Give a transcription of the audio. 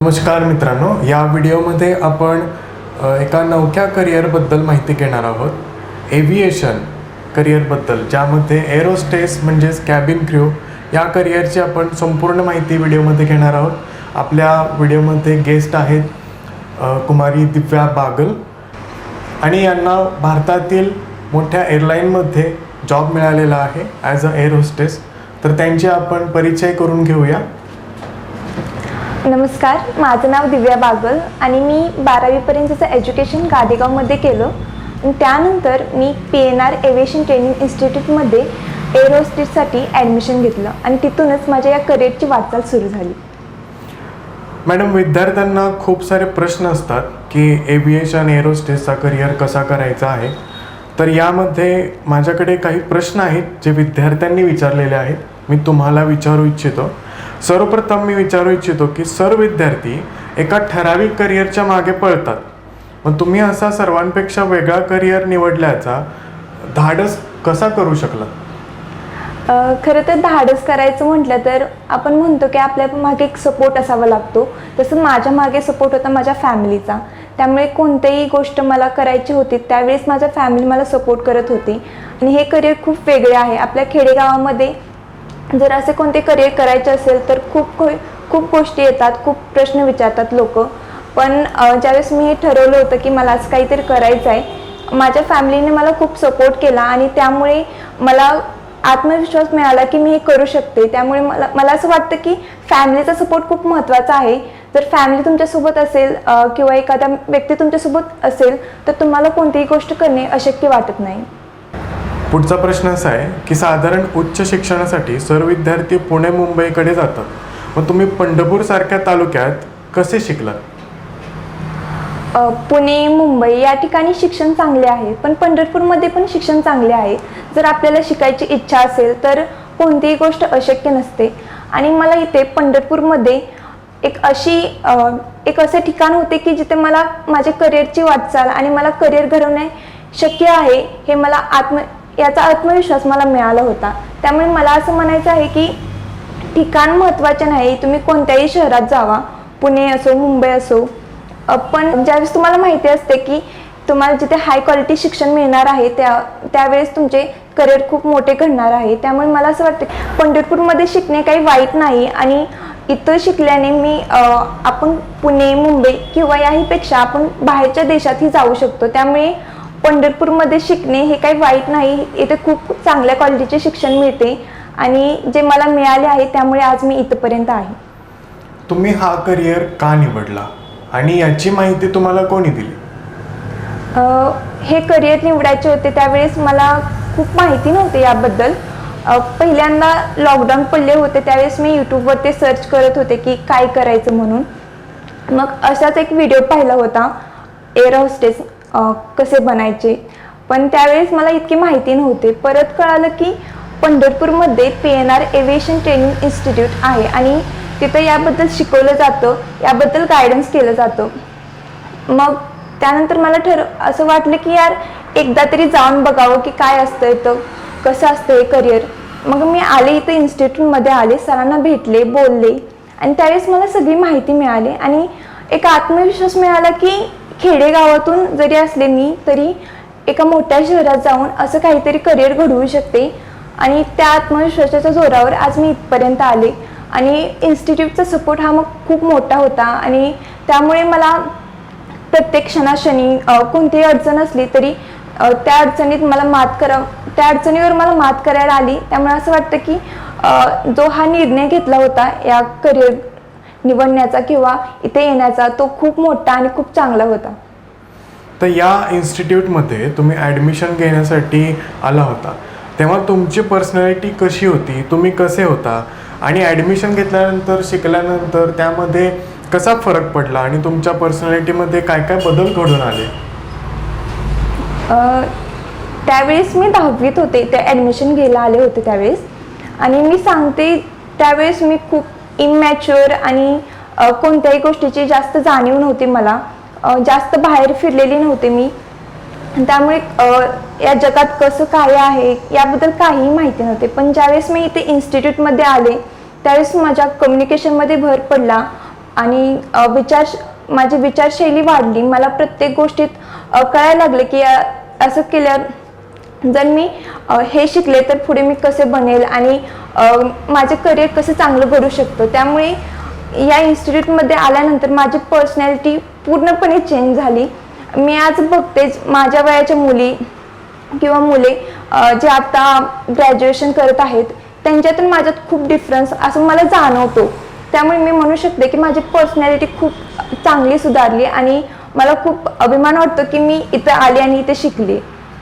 नमस्कार मित्रांनो या व्हिडिओमध्ये आपण एका नवख्या करिअरबद्दल माहिती घेणार आहोत. एव्हिएशन करिअरबद्दल ज्यामध्ये एरोस्टेस म्हणजेच कॅबिन क्र्यू या करिअरची आपण संपूर्ण माहिती व्हिडिओमध्ये घेणार आहोत. आपल्या व्हिडिओमध्ये गेस्ट आहेत कुमारी दिव्या बागल आणि यांना भारतातील मोठ्या एअरलाईनमध्ये जॉब मिळालेला आहे ॲज अ एअर होस्टेस तर त्यांचे आपण परिचय करून घेऊया. नमस्कार माझं नाव दिव्या बागल आणि मी बारावीपर्यंतचं एज्युकेशन गादेगावमध्ये केलं. त्यानंतर मी P N R aviation training इन्स्टिट्यूटमध्ये एरोस्टेटसाठी ॲडमिशन घेतलं आणि तिथूनच माझ्या या करिअरची वाटचाल सुरू झाली. मॅडम विद्यार्थ्यांना खूप सारे प्रश्न असतात की एव्हिएशन एरोस्टेसचा करिअर कसा करायचा आहे? तर यामध्ये माझ्याकडे काही प्रश्न आहेत जे विद्यार्थ्यांनी विचारलेले आहेत. मी तुम्हाला विचारू इच्छितो. सर्वप्रथम मी विचारू इच्छितो की सर्व विद्यार्थी एका ठराविक करिअरच्या मागे पळतात. मग तुम्ही असा सर्वांपेक्षा वेगळा करिअर निवडल्याचा धाडस कसा करू शकला खरं तर धाडस करायचं म्हटलं तर आपण म्हणतो की आपल्या मागे एक सपोर्ट असावा लागतो. तसं माझ्या मागे सपोर्ट होता माझ्या फॅमिलीचा त्यामुळे कोणतीही गोष्ट मला करायची होती त्यावेळेस माझ्या फॅमिली मला सपोर्ट करत होती. आणि हे करिअर खूप वेगळे आहे. आपल्या खेडेगावामध्ये जर असे कोणते करिअर करायचे असेल तर खूप खूप गोष्टी येतात खूप प्रश्न विचारतात लोक. पण ज्यावेळेस मी हे ठरवलं होतं की मला असं काहीतरी करायचं आहे माझ्या फॅमिलीने मला खूप सपोर्ट केला आणि त्यामुळे मला आत्मविश्वास मिळाला की मी हे करू शकते. त्यामुळे मला मला असं वाटतं की फॅमिलीचा सपोर्ट खूप महत्त्वाचा आहे. जर फॅमिली तुमच्यासोबत असेल किंवा एखादा व्यक्ती तुमच्यासोबत असेल तर तुम्हाला कोणतीही गोष्ट करणे अशक्य वाटत नाही. पुढचा प्रश्न असा आहे की साधारण उच्च शिक्षणासाठी सर्व विद्यार्थी पुणे मुंबईकडे जातात. मग तुम्ही पंढरपूर सारख्या तालुक्यात कसे शिकलात? अ, पुणे मुंबई या ठिकाणी शिक्षण चांगले आहे पण पंढरपूरमध्ये पण शिक्षण चांगले आहे. जर आपल्याला शिकायची इच्छा असेल तर कोणतीही गोष्ट अशक्य नसते. आणि मला इथे पंढरपूरमध्ये एक अशी अ, एक असे ठिकाण होते की जिथे मला माझ्या करिअरची वाटचाल आणि मला करिअर घडवणे शक्य आहे हे मला आत्म याचा आत्मविश्वास मला मिळाला होता. त्यामुळे मला असं म्हणायचं आहे की ठिकाण महत्त्वाचे नाही तुम्ही कोणत्याही शहरात जावा पुणे असो मुंबई असो. पण ज्यावेळेस तुम्हाला माहिती असते की तुम्हाला जिथे हाय क्वालिटी शिक्षण मिळणार आहे त्या त्यावेळेस तुमचे करिअर खूप मोठे घडणार आहे. त्यामुळे मला असं वाटतं पंढरपूरमध्ये शिकणे काही वाईट नाही आणि इथं शिकल्याने मी आपण पुणे मुंबई किंवा याहीपेक्षा आपण बाहेरच्या देशातही जाऊ शकतो. त्यामुळे पंढरपूरमध्ये शिकणे हे काही वाईट नाही. इथे खूप चांगल्या क्वालिटीचे शिक्षण मिळते. आणि जे मला मिळाले आहे त्यामुळे आज मी इथपर्यंत आहे. तुम्ही हा करिअर का निवडला? आणि याची माहिती तुम्हाला कोणी दिली? अ, हे करिअर निवडायचे होते त्यावेळेस मला खूप माहिती नव्हती याबद्दल. अ, पहिल्यांदा लॉकडाऊन पडले होते त्यावेळेस मी यूट्यूबवरती सर्च करत होते की काय करायचं म्हणून. मग असाच एक व्हिडिओ पाहिला होता एअर होस्टेस कसे बनायचे? पण त्यावेळेस मला इतकी माहिती नव्हते. परत कळालं की पंढरपूरमध्ये P N R aviation training institute आहे आणि तिथं याबद्दल शिकवलं जातं याबद्दल गायडन्स केलं जातं. मग त्यानंतर मला ठर असं वाटलं की यार एकदा तरी जाऊन बघावं की काय असतं इथं कसं असतं हे करिअर मग मी आले इथं इन्स्टिट्यूटमध्ये आले सरांना भेटले बोलले. आणि त्यावेळेस मला सगळी माहिती मिळाली आणि एक आत्मविश्वास मिळाला की खेडेगावातून जरी असले मी तरी एका मोठ्या शहरात जाऊन असं काहीतरी करिअर घडवू शकते. आणि त्या आत्मविश्वासाच्या जोरावर आज मी इथपर्यंत आले. आणि इन्स्टिट्यूटचा सपोर्ट हा मग खूप मोठा होता. आणि त्यामुळे मला प्रत्येक क्षणाक्षणी कोणतीही अडचण असली तरी त्या अडचणीत मला मात करा त्या अडचणीवर मला मात करायला आली. त्यामुळे असं वाटतं की जो हा निर्णय घेतला होता या करिअर निवडण्याचा किंवा इथे येण्याचा तो खूप मोठा आणि खूप चांगला होता. तर या इन्स्टिट्यूटमध्ये तुम्ही ॲडमिशन घेण्यासाठी आला होता. तेव्हा तुमची पर्सनॅलिटी कशी होती? तुम्ही कसे होता? आणि ॲडमिशन घेतल्यानंतर शिकल्यानंतर त्यामध्ये कसा फरक पडला? आणि तुमच्या पर्सनॅलिटीमध्ये काय काय बदल घडून आले? त्यावेळेस मी दहावीत होते. ते ॲडमिशन घ्यायला आले होते त्यावेळेस. आणि मी सांगते त्यावेळेस मी खूप इमॅच्युअर आणि कोणत्याही गोष्टीची जास्त जाणीव नव्हती मला. जास्त बाहेर फिरलेली नव्हते मी. त्यामुळे या जगात कसं काय आहे याबद्दल काहीही माहिती नव्हते. पण ज्यावेळेस मी इथे इन्स्टिट्यूटमध्ये आले त्यावेळेस माझ्या कम्युनिकेशनमध्ये भर पडला आणि विचार माझी विचारशैली वाढली. मला प्रत्येक गोष्टीत कळायला लागले की असं केल्या जर मी हे शिकले तर पुढे मी कसे बनेल आणि माझे करिअर कसं चांगलं घडू शकतो? त्यामुळे या इन्स्टिट्यूटमध्ये आल्यानंतर माझी पर्सनॅलिटी पूर्णपणे चेंज झाली. मी आज बघतेच माझ्या वयाच्या मुली किंवा मुले जे आता ग्रॅज्युएशन करत आहेत त्यांच्यातून माझ्यात खूप डिफरन्स असं मला जाणवतो. त्यामुळे मी म्हणू शकते की माझी पर्सनॅलिटी खूप चांगली सुधारली आणि मला खूप अभिमान वाटतो की मी इथं आले आणि इथे शिकले.